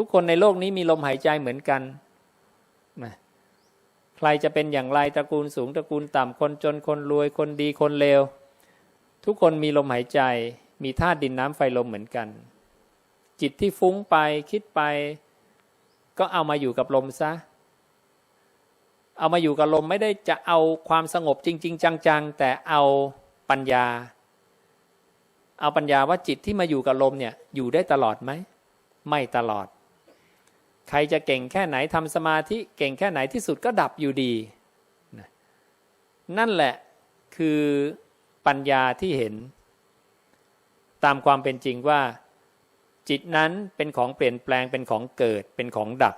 ทุกคนในโลกนี้มีลมหายใจเหมือนกันนะใครจะเป็นอย่างไรตระกูลสูงตระกูลต่ำคนจนคนรวยคนดีคนเลว ทุกคนมีลมหายใจ มีธาตุดินน้ำไฟลมเหมือนกัน จิตที่ฟุ้งไปคิดไป ก็เอามาอยู่กับลมซะ เอามาอยู่กับลมไม่ได้จะเอาความสงบจริง ๆ จัง ๆ แต่เอาปัญญา เอาปัญญาว่าจิตที่มาอยู่กับลมเนี่ยอยู่ได้ตลอดไหม ไม่ตลอด ใครจะเก่งแค่ไหนทำสมาธิเก่งแค่ไหนที่สุดก็ดับอยู่ดีนั่นแหละคือปัญญาที่เห็น ตามความเป็นจริงว่า จิตนั้นเป็นของเปลี่ยนแปลงเป็นของเกิดเป็นของดับ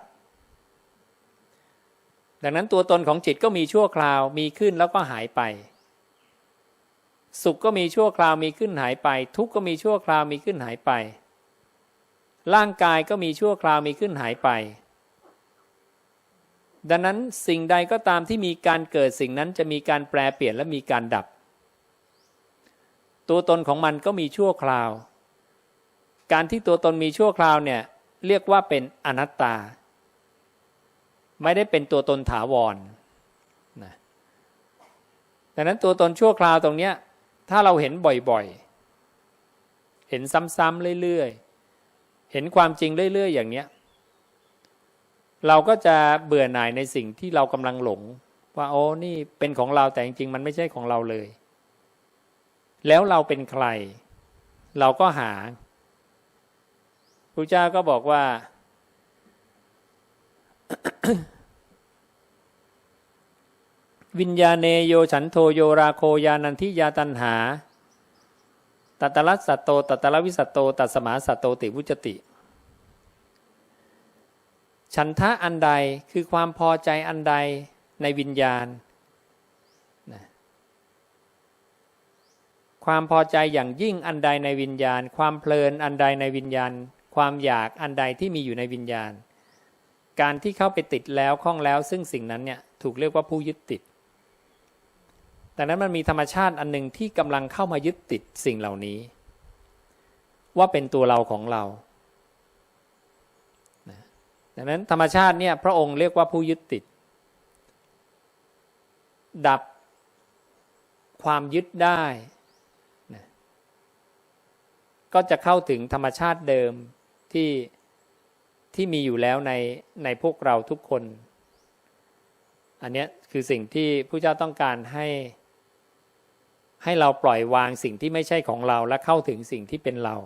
ดังนั้นตัวตนของจิตก็มีชั่วคราวมีขึ้นแล้วก็หายไป สุขก็มีชั่วคราวมีขึ้นหายไป ทุกข์ก็มีชั่วคราวมีขึ้นหายไป ร่างกายก็มีชั่วคราวมีขึ้นหายไป ดังนั้นสิ่งใดก็ตามที่มีการเกิดสิ่งนั้นจะมีการแปลเปลี่ยนและมีการดับ ตัวตนของมันก็มีชั่วคราว การที่ตัวตนมีชั่วคราวเนี่ยเรียกว่าเป็นอนัตตา ไม่ได้เป็นตัวตนถาวรนะดังนั้นตัวตนชั่วคราวตรงเนี้ยถ้าเราเห็นบ่อยๆ เห็นซ้ำๆเรื่อยๆ เห็นความจริงเรื่อยๆอย่างเนี้ย เราก็จะเบื่อหน่ายในสิ่งที่เรากำลังหลง ว่าโอ้นี่เป็นของเราแต่จริงๆ มันไม่ใช่ของเราเลย แล้วเราเป็นใคร เราก็หาพระเจ้าก็บอกว่าวิญญาเนโยฉันโทโยราโคยานันทิยาตันหา ตัตตลัสสัตโต ตัตตลวิสัตโต ตัสมาสัตโตติวุจติ ฉันทะอันใดคือความพอใจอันใดในวิญญาณนะความพอใจอย่างยิ่งอันใดในวิญญาณ ความเพลินอันใดในวิญญาณ ความอยากอันใดที่มีอยู่ในวิญญาณ การที่เข้าไปติดแล้วคล้องแล้วซึ่งสิ่งนั้นเนี่ยถูกเรียกว่าผู้ยึดติด ดังนั้นมันมีธรรมชาติอันหนึ่งที่กำลังเข้ามายึดติดสิ่งเหล่านี้ ว่าเป็นตัวเราของเราดังนั้นธรรมชาติเนี่ยพระองค์เรียกว่าผู้ยึดติด ดับความยึดได้นะก็จะเข้าถึงธรรมชาติเดิมที่ที่มีอยู่แล้วในในพวกเราทุกคน อันนี้คือสิ่งที่ผู้เจ้าต้องการให้ ให้เราปล่อยวางสิ่งที่ไม่ใช่ของเราและเข้าถึงสิ่งที่เป็นเรา